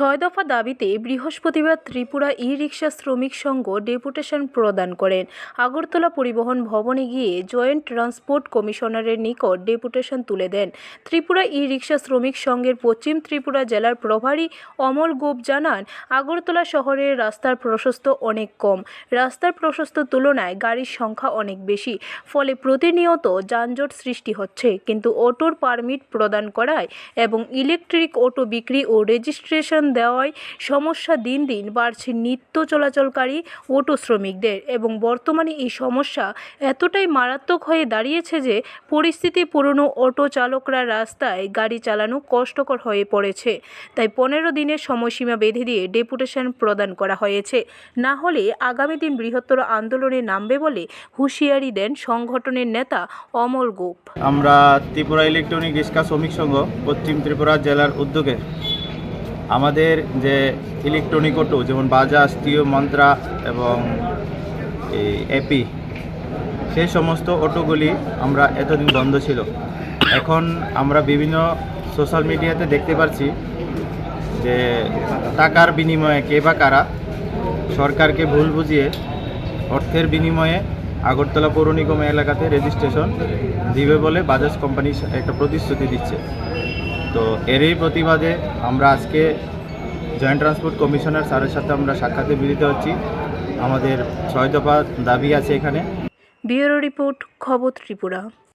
ছয় দফা দাবিতে বৃহস্পতিবার ত্রিপুরা ই রিক্সা শ্রমিক সংঘ ডেপুটেশন প্রদান করেন। আগরতলা পরিবহন ভবনে গিয়ে জয়েন্ট ট্রান্সপোর্ট কমিশনারের নিকট ডেপুটেশন তুলে দেন। ত্রিপুরা ই রিক্সা শ্রমিক সংঘের পশ্চিম ত্রিপুরা জেলার প্রভারী অমল গোপ জানান, আগরতলা শহরের রাস্তার প্রশস্ত অনেক কম। রাস্তার প্রশস্ত তুলনায় গাড়ির সংখ্যা অনেক বেশি, ফলে প্রতিনিয়ত যানজট সৃষ্টি হচ্ছে। কিন্তু অটোর পারমিট প্রদান করায় এবং ইলেকট্রিক অটো বিক্রি ও রেজিস্ট্রেশন দেওয়ায় সমস্যা দিন দিন বাড়ছে নিত্য চলাচলকারী অটো শ্রমিকদের এবং বর্তমানে এই সমস্যা এতটাই মারাত্মক হয়ে দাঁড়িয়েছে যে পরিস্থিতি পুরনো অটো চালকরা রাস্তায় গাড়ি চালানো কষ্টকর হয়ে পড়েছে। তাই পনেরো দিনের সময়সীমা বেঁধে দিয়ে ডেপুটেশন প্রদান করা হয়েছে। না হলে আগামী দিন বৃহত্তর আন্দোলনে নামবে বলে হুঁশিয়ারি দেন সংগঠনের নেতা অমল গোপ। আমরা ত্রিপুরা ইলেকট্রনিক রিক্সা শ্রমিক সংঘ, পশ্চিম ত্রিপুরা জেলার উদ্যোগে আমাদের যে ইলেকট্রনিক অটো যেমন বাজাজ টিও মন্ত্রা এবং এপি সেই সমস্ত অটোগুলি আমরা এতদিন বন্ধ ছিল। এখন আমরা বিভিন্ন সোশ্যাল মিডিয়াতে দেখতে পাচ্ছি যে টাকার বিনিময়ে কে বা কারা সরকারকে ভুল বুঝিয়ে অর্থের বিনিময়ে আগরতলা পৌর নিগম এলাকাতে রেজিস্ট্রেশন দিবে বলে বাজাজ কোম্পানি একটা প্রতিশ্রুতি দিচ্ছে। তো এরই প্রতিবাদে আমরা আজকে জয়েন্ট ট্রান্সপোর্ট কমিশনার স্যারের সাথে আমরা সাক্ষাতে মিলিত হচ্ছি। আমাদের ছয় দফা দাবি আছে এখানে। ব্যুরো রিপোর্ট, খবর ত্রিপুরা।